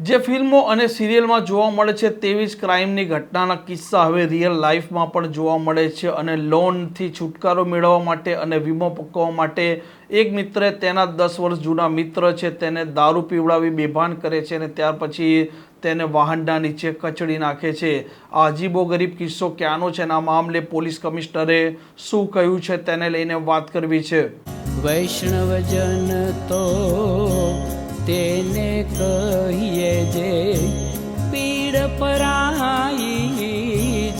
જે ફિલ્મો અને સિરિયલમાં જોવા મળે છે તેવી જ ક્રાઇમની ઘટનાના કિસ્સા હવે રિયલ લાઈફમાં પણ જોવા મળે છે અને લોનથી છુટકારો મેળવવા માટે અને વીમો પકવવા માટે એક મિત્રે તેના દસ વર્ષ જૂના મિત્ર છે તેને દારૂ પીવડાવી બેભાન કરે છે અને ત્યાર પછી તેને વાહનના નીચે કચડી નાખે છે. આ અજીબો ગરીબ કિસ્સો ક્યાંનો છે આ મામલે પોલીસ કમિશનરે શું કહ્યું છે તેને લઈને વાત કરવી છે. વૈષ્ણવજન તો તેને કહીએ જે પીડ પરાઈ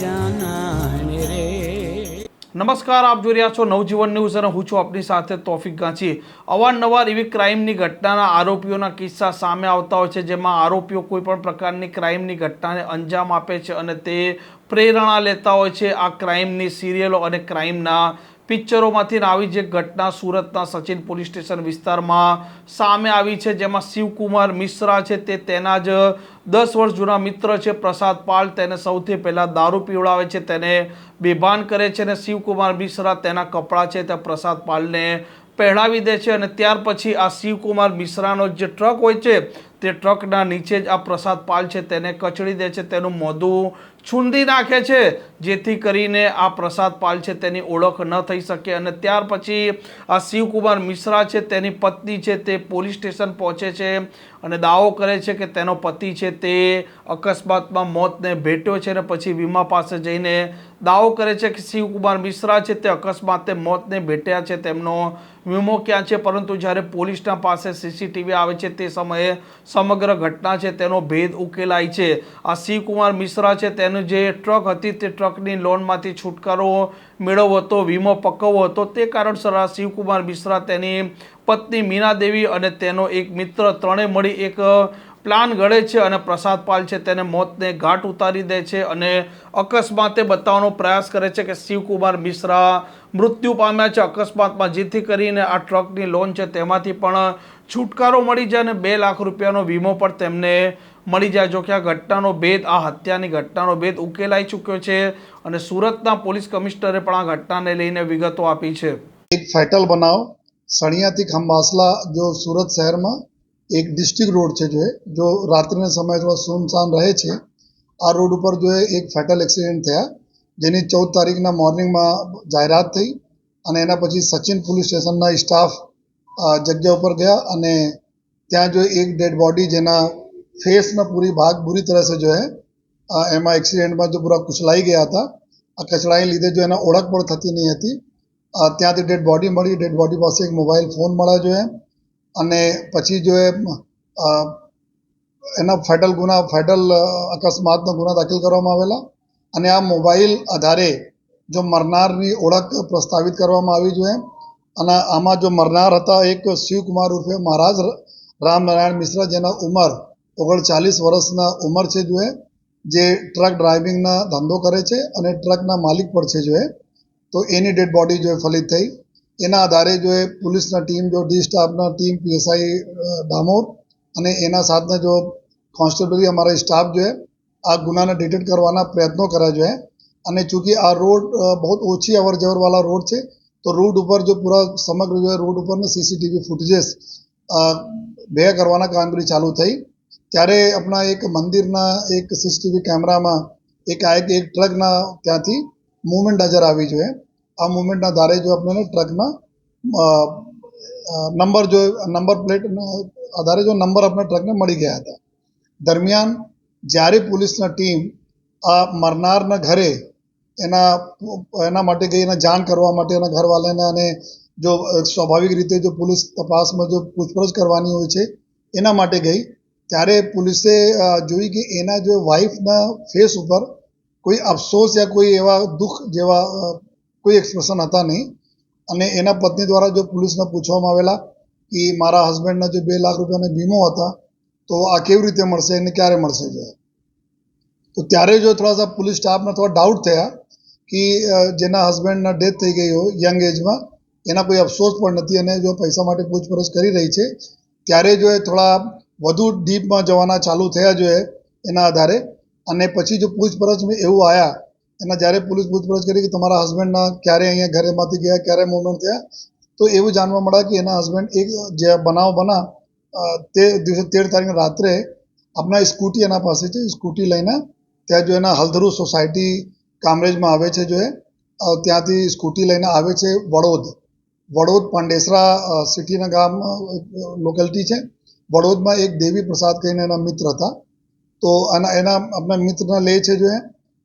જાનાને રે. નમસ્કાર, આપ જોઈ રહ્યા છો નવજીવન ન્યૂઝ અને હું છું આપની સાથે તોફિક ગાંચી. અવારનવાર એવી ક્રાઇમની ઘટનાના આરોપીઓના કિસ્સા સામે આવતા હોય છે, જેમાં આરોપીઓ કોઈ પણ પ્રકારની ક્રાઇમની ઘટનાને અંજામ આપે છે અને તે પ્રેરણા લેતા હોય છે આ ક્રાઇમની સિરિયલો અને ક્રાઇમના પિક્ચરોમાંથી આવી જે ઘટના સુરતના સચિન પોલીસ સ્ટેશન વિસ્તારમાં સામે આવી છે, જેમાં શિવકુમાર મિશ્રા છે, તે તેના જ દસ વર્ષ જૂના મિત્ર છે, પ્રસાદ પાલ. તેને સૌથી પહેલાં દારૂ પીવડાવે છે, તેને બેભાન કરે છે અને શિવકુમાર મિશ્રા તેના કપડાં છે, તે પ્રસાદ પાલને પહેરાવી દે છે અને ત્યાર પછી આ શિવકુમાર મિશ્રાનો જે ટ્રક હોય છે તે ટ્રકના નીચે જ આ પ્રસાદ પાલ છે, તેને કચડી દે છે, તેનું મોઢું છૂંદી નાખે છે, જેથી કરીને આ પ્રસાદ પાલ છે, તેની ઓળખ ન થઈ શકે. અને ત્યાર પછી આ શિવકુમાર મિશ્રા છે, તેની પત્ની છે, તે પોલીસ સ્ટેશન પહોંચે છે અને દાવો કરે છે કે તેનો પતિ છે, તે અકસ્માતમાં મોતને ભેટ્યો છે અને પછી વીમા પાસે જઈને દાવો કરે છે કે શિવકુમાર મિશ્રા છે, તે અકસ્માતે મોતને ભેટ્યા છે. તેમનો વીમો ક્યાં છે? પરંતુ જ્યારે પોલીસના પાસે સીસીટીવી આવે છે, તે સમયે સમગ્ર ઘટના છે, તેનો ભેદ ઉકેલાય છે. આ શિવકુમાર મિશ્રા છે, તેનું જે ટ્રક હતી, તે ટ્રકની લોનમાંથી છુટકારો મેળવવો હતો, વીમો પકવવો હતો. તે કારણસર આ શિવકુમાર મિશ્રા તેની પત્ની મીના દેવી અને તેનો એક મિત્ર ત્રણે મળી એક પ્લાન ઘડે છે અને પ્રસાદ પાલ છે તેને મોતને ઘાટ ઉતારી દે છે અને અકસ્માતે બતાવવાનો પ્રયાસ કરે છે કે શિવકુમાર મિશ્રા મૃત્યુ પામ્યા છે અકસ્માતમાં, જેથી કરીને આ ટ્રકની લોન છે તેમાંથી પણ છુટકારો મળી જાય અને બે લાખ રૂપિયાનો વીમો પણ તેમને મળી જાય. જો કે આ ઘટનાનો ભેદ, આ હત્યાની ઘટનાનો ભેદ ઉકેલાઈ ચૂક્યો છે અને સુરતના પોલીસ કમિશનરે પણ આ ઘટનાને લઈને વિગતો આપી છે. એક ફેટલ બનાવ. સણિયાથી ખંભાસલા, જો સુરત શહેરમાં એક ડિસ્ટ્રિક્ટ રોડ છે જો એ જો રાત્રિના સમયે થોડા સુનસાન રહે છે, આ રોડ ઉપર જો એક ફેટલ એક્સિડન્ટ થયા, જેની ચૌદ તારીખના મોર્નિંગમાં જાહેરાત થઈ અને એના પછી સચિન પોલીસ સ્ટેશનના સ્ટાફ જગ્યા ઉપર ગયા અને ત્યાં જો એક ડેડ બોડી જેના ફેસના પૂરી ભાગ બુરી તરહ સે જો હે એમાં એક્સિડન્ટમાં જો પૂરા કુચલાઈ ગયા હતા, આ કચડાઈને લીધે જો એના ઓળખ પણ થતી નહીં હતી ત્યાંથી ડેડ બોડી મળી ડેડ બોડી પાસે એક મોબાઈલ ફોન મળ્યો જો એ અને પછી જો એ એના ફેટલ ગુના ફેટલ અકસ્માતનો ગુના દાખલ કરવામાં આવેલા અને આ મોબાઈલ આધારે જો મરનારની ઓળખ પ્રસ્તાવિત કરવામાં આવી જોઈએ અને આમાં જો મરનાર હતા એક શિવકુમાર ઉર્ફે મહારાજ રામનારાયણ મિશ્રા જેના ઉંમર ઓગણચાલીસ વર્ષના ઉંમર છે જો જે ટ્રક ડ્રાઇવિંગના ધંધો કરે છે અને ટ્રકના માલિક પણ છે જોએ તો એની ડેડ બોડી જો ફલિત થઈ એના આધારે જો એ પોલીસના ટીમ, જો ડી સ્ટાફના ટીમ, પીએસઆઈ ડામોર અને એના સાથના જો કોન્સ્ટેબલરી અમારા સ્ટાફ જો આ ગુનાને ડિટેક્ટ કરવાના પ્રયત્નો કર્યા જોઈએ અને ચૂંકી આ રોડ બહુ ઓછી અવર જવરવાળા રોડ છે, તો રોડ ઉપર જો પૂરા સમગ્ર જો રોડ ઉપરના સીસીટીવી ફૂટેજીસ ભેગા કરવાના કામગીરી ચાલુ થઈ. ત્યારે આપણા એક મંદિરના એક સીસીટીવી કેમેરામાં એક આ એક ટ્રકના ત્યાંથી મુવમેન્ટ નજર આવી જોઈએ આ મુવમેન્ટના આધારે જો આપણને ટ્રકના નંબર જો નંબર પ્લેટ આધારે જો નંબર આપણે ટ્રકને મળી ગયા હતા. દરમિયાન જ્યારે પોલીસના ટીમ આ મરનારના ઘરે એના એના માટે ગઈ, એને જાણ કરવા માટે, એના ઘરવાળાને અને જો સ્વાભાવિક રીતે જો પોલીસ તપાસમાં જો પૂછપરછ કરવાની હોય છે, એના માટે ગઈ. ત્યારે પોલીસે જોઈ કે એના જો વાઈફના ફેસ ઉપર કોઈ અફસોસ યા કોઈ એવા દુઃખ જેવા કોઈ એક્સપ્રેશન હતા નહીં. અને એના પત્ની દ્વારા જો પોલીસને પૂછવામાં આવેલા કે મારા હસબન્ડના જે બે લાખ રૂપિયાના વીમો હતા, તો આ કેવી રીતે મળશે અને ક્યારે મળશે જો? તો ત્યારે જો થોડા સા પોલીસ સ્ટાફને થોડા ડાઉટ થયા કે જેના હસબન્ડના ડેથ થઈ ગઈ હોય યંગ એજમાં એના કોઈ અફસોસ પણ નથી અને જો પૈસા માટે પૂછપરછ કરી રહી છે, ત્યારે જો એ થોડા વધુ ડીપમાં જવાના ચાલુ થયા જોઈએ એના આધારે. અને પછી જો પૂછપરછમાં એવું આવ્યા એના જ્યારે પોલીસ પૂછપરછ કરી કે તમારા હસબન્ડના ક્યારે અહીંયા ઘરેમાંથી ગયા, ક્યારે મૂવમેન્ટ થયા, તો એવું જાણવા મળ્યા કે એના હસબન્ડ એક જે બનાવ બના તે દિવસે તેર તારીખે રાત્રે આપણા સ્કૂટી એના પાસે છે, સ્કૂટી લઈને ત્યાં જો એના હલધરુ સોસાયટી કામરેજમાં આવે છે જો એ ત્યાંથી સ્કૂટી લઈને આવે છે વડોદ. વડોદ પાંડેસરા સિટીના ગામ લોકેલિટી છે. વડોદમાં એક દેવી પ્રસાદ કહીને એના મિત્ર હતા. તો એના એના આપણા મિત્રને લે છે જો એ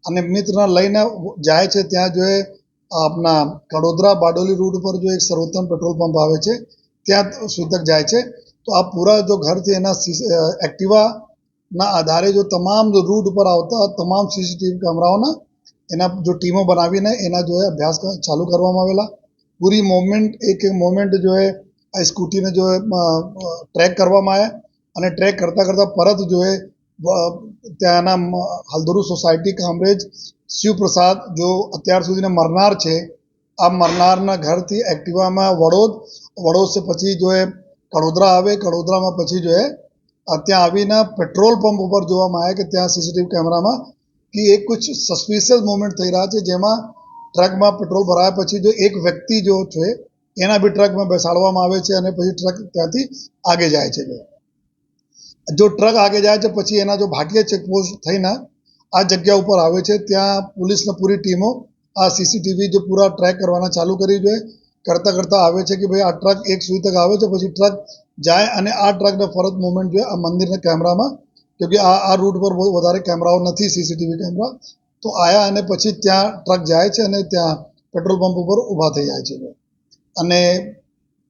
અને મિત્રને લઈને જાય છે ત્યાં જો એ આપના કડોદરા બારડોલી રૂટ ઉપર જો એક સર્વોત્તમ પેટ્રોલ પંપ આવે છે, ત્યાં સુધક જાય છે. તો આ પૂરા જો ઘરથી એના એક્ટિવાના આધારે જો તમામ રૂટ ઉપર આવતા તમામ સીસીટીવી કેમેરાઓના, એના જો ટીમો બનાવીને એના જો અભ્યાસ ચાલુ કરવામાં આવેલા. પૂરી મોમેન્ટ એક એક મોમેન્ટ જો એ આ સ્કૂટીને જો ટ્રેક કરવામાં આવ્યા અને ટ્રેક કરતાં કરતાં પરત જો એ ત્યાંના મ- સોસાયટી કામરેજ શિવપ્રસાદ જો અત્યાર સુધીના મરનાર છે આ મરનારના ઘરથી એક્ટિવામાં વડોદ વડોદ પછી જો એ કડોદરા આવે કડોદરામાં પછી જો એ ત્યાં આવીને પેટ્રોલ પંપ ઉપર જોવામાં આવે કે ત્યાં સીસીટીવી કેમેરામાં કે એક કુછ સસ્પિશિયસ મોમેન્ટ થઈ રહ્યા છે જેમાં ટ્રકમાં પેટ્રોલ ભરાયા પછી જો એક વ્યક્તિ જો છે એના બી ટ્રકમાં બેસાડવામાં આવે છે અને પછી ટ્રક ત્યાંથી આગે જાય છે જો ટ્રક આગે જાય છે પછી એના જો ભાટીય ચેકપોસ્ટ થઈને આ જગ્યા ઉપર આવે છે, ત્યાં પોલીસની પૂરી ટીમો આ સીસીટીવી જે પૂરા ટ્રેક કરવાના ચાલુ કરી જોઈએ કરતાં કરતાં આવે છે કે ભાઈ આ ટ્રક એક સુધી તક આવે છે, પછી ટ્રક જાય અને આ ટ્રકને ફરત મુવમેન્ટ જોઈએ આ મંદિરના કેમેરામાં. કેમકે આ આ રૂટ પર બહુ વધારે કેમેરાઓ નથી સીસીટીવી કેમેરા. તો આયા અને પછી ત્યાં ટ્રક જાય છે અને ત્યાં પેટ્રોલ પંપ ઉપર ઊભા થઈ જાય છે. અને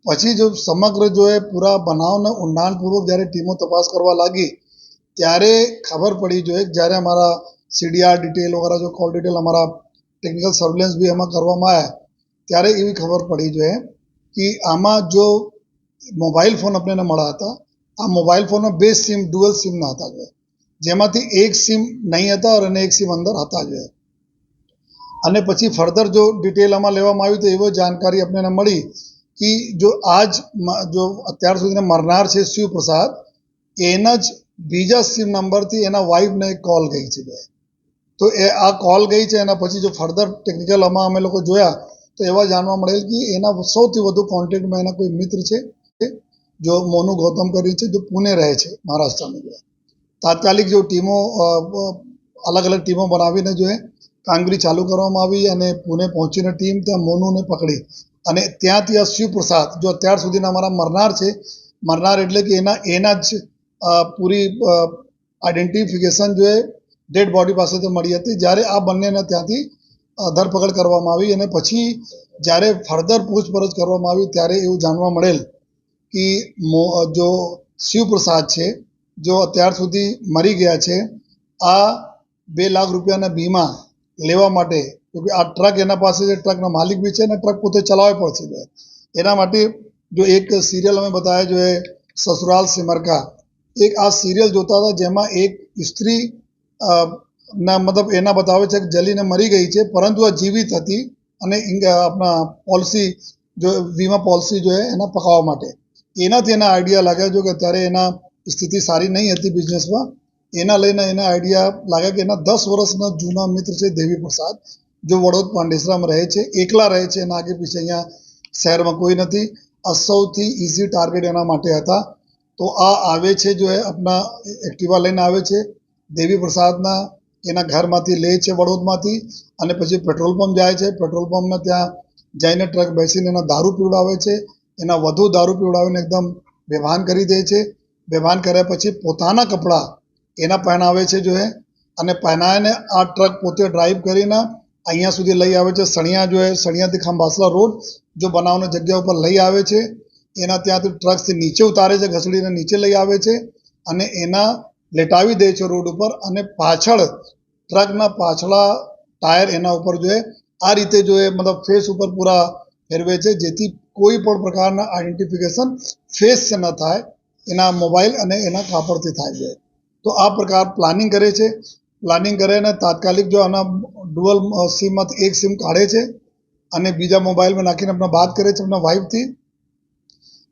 પછી જો સમગ્ર જો એ પૂરા બનાવને ઊંડાણપૂર્વક જ્યારે ટીમો તપાસ કરવા લાગી, ત્યારે ખબર પડી જોઈએ જ્યારે અમારા સીડીઆર ડિટેલ વગેરે જો કોલ ડિટેલ અમારા ટેકનિકલ સર્વેલન્સ બી એમાં કરવામાં આવ્યા, ત્યારે એવી ખબર પડી જોઈએ કે આમાં જો મોબાઈલ ફોન આપણને મળ્યા હતા, આ મોબાઈલ ફોનમાં બે સિમ ડુઅલ સિમના હતા જોઈએ જેમાંથી એક સિમ નહીં હતા અને એક સિમ અંદર હતા જોઈએ અને પછી ફર્ધર જો ડિટેલ આમાં લેવામાં આવ્યું તો એવો જાણકારી આપણને મળી કે જો આજ જો અત્યાર સુધીના મરનાર છે શિવપ્રસાદ એના જ બીજા સિમ નંબરથી એના વાઈફને કોલ ગઈ છે બે. તો એ આ કોલ ગઈ છે, એના પછી જો ફર્ધર ટેકનિકલ આમાં અમે લોકો જોયા, તો એવા જાણવા મળેલ કે એના સૌથી વધુ કોન્ટેક્ટમાં એના કોઈ મિત્ર છે, જો મોનુ ગૌતમ કરી છે, જો પુણે રહે છે મહારાષ્ટ્રમાં જો તાત્કાલિક જો ટીમો અલગ અલગ ટીમો બનાવીને જો એ કામગીરી ચાલુ કરવામાં આવી અને પુણે પહોંચીને ટીમ ત્યાં મોનુને પકડી. અને ત્યાંથી આ શિવપ્રસાદ, જો અત્યાર સુધીના અમારા મરનાર છે, મરનાર એટલે કે એના એના જ પૂરી આઈડેન્ટિફિકેશન જો ડેડ બોડી પાસેથી મળી હતી. જ્યારે આ બંનેને ત્યાંથી ધરપકડ કરવામાં આવી અને પછી જ્યારે ફર્ધર પૂછપરછ કરવામાં આવી ત્યારે એવું જાણવા મળેલ કે જો શિવપ્રસાદ છે, જો અત્યાર સુધી મરી ગયા છે, આ બે લાખ રૂપિયાના વીમા લેવા માટે કેમકે આ ટ્રક એના પાસે છે ટ્રકના માલિક બી છે અને ટ્રક પોતે ચલાવવા પડશે જો. એના માટે જો એક સિરિયલ અમે બતાવ્યા જો એ સસુરાલ સિમરકા. એક આ સિરિયલ જોતા હતા જેમાં એક સ્ત્રી ના મતલબ એના બતાવે છે કે જલીને મરી ગઈ છે, પરંતુ આ જીવિત હતી અને આપણા પોલિસી જો, વીમા પોલિસી જો એના પકાવવા માટે. એનાથી એના આઈડિયા લાગ્યા જો કે અત્યારે એના સ્થિતિ સારી નહીં હતી બિઝનેસમાં એના લઈને એના આઈડિયા લાગ્યા કે એના દસ વર્ષના જૂના મિત્ર છે દેવી પ્રસાદ જો વડોદ પાંડેસરામાં રહે છે, એકલા રહે છે, એના આગે પીછે અહીંયા શહેરમાં કોઈ નથી. આ સૌથી ઇઝી ટાર્ગેટ એના માટે હતા. તો આ આવે છે જો એ આપણા એક્ટિવા લઈને આવે છે, દેવી પ્રસાદના એના ઘરમાંથી લે છે વડોદમાંથી અને પછી પેટ્રોલ પંપ જાય છે. પેટ્રોલ પંપમાં ત્યાં જઈને ટ્રક બેસીને એના દારૂ પીવડાવે છે. એના વધુ દારૂ પીવડાવીને એકદમ બેભાન કરી દે છે. બેભાન કર્યા પછી પોતાના કપડાં એના પહેરાવે છે જો એ. અને પહેરાવીને આ ટ્રક પોતે ડ્રાઈવ કરીને અહીંયા સુધી લઈ આવે છે. સણિયા જો એ સણિયાથી ખાંભાસલા રોડ જો બનાવની જગ્યા ઉપર લઈ આવે છે. એના ત્યાંથી ટ્રકથી નીચે ઉતારે છે, ઘસડીને નીચે લઈ આવે છે અને એના લેટાવી દે છે રોડ ઉપર અને પાછળ ટ્રકના પાછલા ટાયર એના ઉપર જો આ રીતે જો એ મતલબ ફેસ ઉપર પૂરા ફેરવે છે, જેથી કોઈ પણ પ્રકારના આઈડેન્ટિફિકેશન ફેસ ન થાય, એના મોબાઈલ અને એના કાપડથી થાય છે. તો આ પ્રકાર પ્લાનિંગ કરે છે. પ્લાનિંગ કરીને તાત્કાલિક જો આના ડુઅલ સિમમાંથી એક સિમ કાઢે છે અને બીજા મોબાઈલમાં નાખીને આપણે વાત કરે છે આપણા વાઈફથી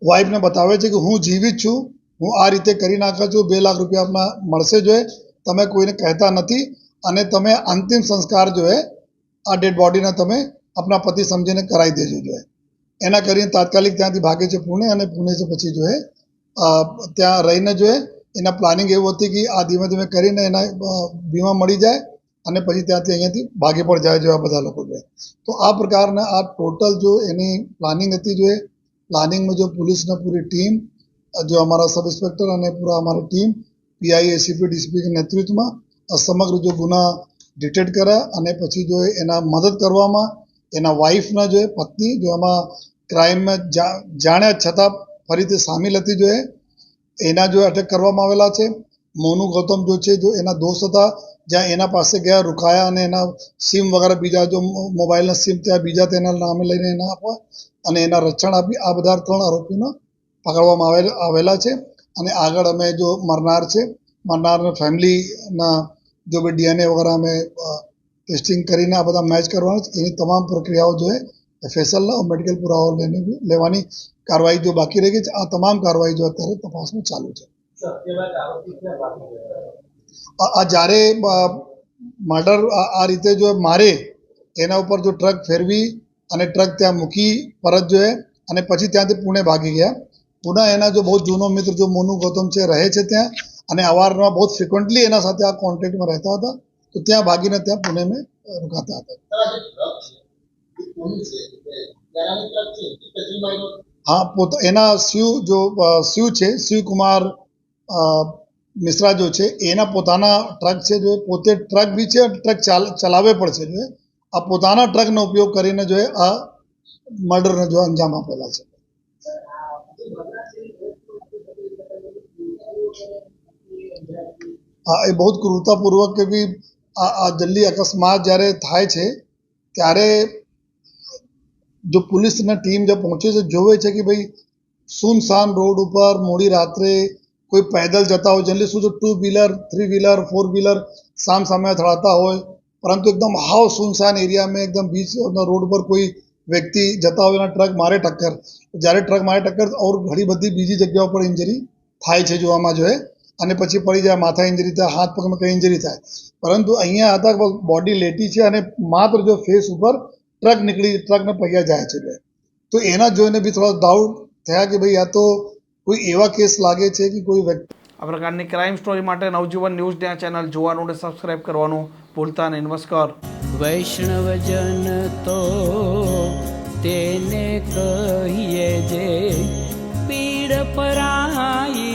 વાઈફને બતાવે છે કે હું જીવિત છું, હું આ રીતે કરી નાખ્યો છું, બે લાખ રૂપિયા આપણા મળશે જોઈએ તમે કોઈને કહેતા નથી અને તમે અંતિમ સંસ્કાર જોએ આ ડેડ બોડીને તમે આપણા પતિ સમજીને કરાવી દેજો જોઈએ એના કરીને તાત્કાલિક ત્યાંથી ભાગે છે પુણે અને પુણે છે પછી જોઈએ ત્યાં રહીને જો એ એના પ્લાનિંગ એવું હતી કે આ ધીમે ધીમે કરીને એના વીમા મળી જાય અને પછી ત્યાંથી અહીંયાથી ભાગી પણ જાય જેવા બધા લોકો છે તો આ પ્રકારના આ ટોટલ જો એની પ્લાનિંગ હતી, જો એ પ્લાનિંગમાં જો પોલીસની પૂરી ટીમ જો અમારા સબ ઇન્સ્પેક્ટર અને પૂરા અમારી ટીમ પીઆઈ એસીપી ડીસીપી નેતૃત્વમાં સમગ્ર જો ગુના ડિટેક્ટ કર્યા અને પછી જો એના મદદ કરવામાં, એના વાઈફના જો પત્ની જો એમાં ક્રાઇમમાં જા- જાણ્યા છતાં ફરીથી સામેલ હતી જો એ એના જો અટેક કરવામાં આવેલા છે, મોનુ ગૌતમ જો છે, જો એના દોસ્ત હતા, જ્યાં એના પાસે ગયા રોકાયા અને એના સિમ વગેરે બીજા જો મોબાઈલના સિમ ત્યાં બીજા તેના નામે લઈને એના આપવા અને એના રક્ષણ આપી, આ બધા ત્રણ આરોપીને પકડવામાં આવેલ, આવેલા છે. અને આગળ અમે જો મરનાર છે, મરનારના ફેમિલીના જો બી ડીએનએ વગેરે અમે ટેસ્ટિંગ કરીને આ બધા મેચ કરવાનું એની તમામ પ્રક્રિયાઓ જો એ ફેસલના મેડિકલ પુરાવાઓ લઈને લેવાની કાર્યવાહી જો બાકી રહી ગઈ છે આ તમામ કાર્યવાહી જો અત્યારે તપાસમાં ચાલુ છે. આ જ્યારે મર્ડર આ રીતે જો મારે એના ઉપર જો ટ્રક ફેરવી અને ટ્રક ત્યાં મૂકી પરત જોઈએ અને પછી ત્યાંથી પુણે ભાગી ગયા. પુનઃ એના જો બહુ જૂનો મિત્ર જો મોનુ ગૌતમ છે રહે છે ત્યાં અને અવારનવાર બહુ ફ્રિકવન્ટલી એના સાથે આ કોન્ટેક્ટમાં રહેતા હતા તો ત્યાં ભાગીને ત્યાં પુણે મેં રોકાતા હતા. હા પોતા એના શિવ જો અ, શિવ છે શિવકુમાર અ, મિશ્રા જો છે એના પોતાના ટ્રક છે જો પોતે ટ્રક બી છે ટ્રક ચાલ ચલાવે પણ છે જો આ પોતાના ટ્રકનો ઉપયોગ કરીને જો એ આ મર્ડરને જો અંજામ આપેલા છે હા એ બહુ જ ક્રૂરતાપૂર્વક કે ભઈ આ આ જલ્દી અકસ્માત જ્યારે થાય છે ત્યારે જો પોલીસની ટીમ જે પહોંચે છે જોવે છે કે ભાઈ સુનસાન રોડ ઉપર મોડી રાત્રે કોઈ પેદલ જતા હોય જનરલી શું છે two wheeler three wheeler four wheeler સામ સામે અથડાતા હોય પરંતુ એકદમ હાવ સુનસાન એરિયામાં એકદમ બીચ રોડ પર કોઈ વ્યક્તિ જતા હોય એના ટ્રક મારે ટક્કર જ્યારે ટ્રક મારે ટક્કર ઓર ઘણી બધી બીજી જગ્યાઓ પર ઇન્જરી થાય છે જોવામાં જોઈએ અને પછી પડી જાય, માથા ઇન્જરી થાય, હાથ પગમાં કંઈ ઇન્જરી થાય. પરંતુ અહીંયા હતા બોડી લેટી છે, અને માત્ર જો ફેસ ઉપર ટ્રક નીકળી ટ્રકને પૈયા જાય છે બે. તો એના જોઈને બી થોડા ડાઉટ થયા કે ભાઈ આ તો કોઈ એવા કેસ લાગે છે કે કોઈ વ્યક્તિ આ પ્રકારની ક્રાઇમ સ્ટોરી માટે નવજીવન ન્યૂઝ ત્યાં ચેનલ જોવાનું અને સબસ્ક્રાઇબ કરવાનું ભૂલતા નહીં. નમસ્કાર. વૈષ્ણવજન તો તેને કહીએ જે પીડ પરાઈ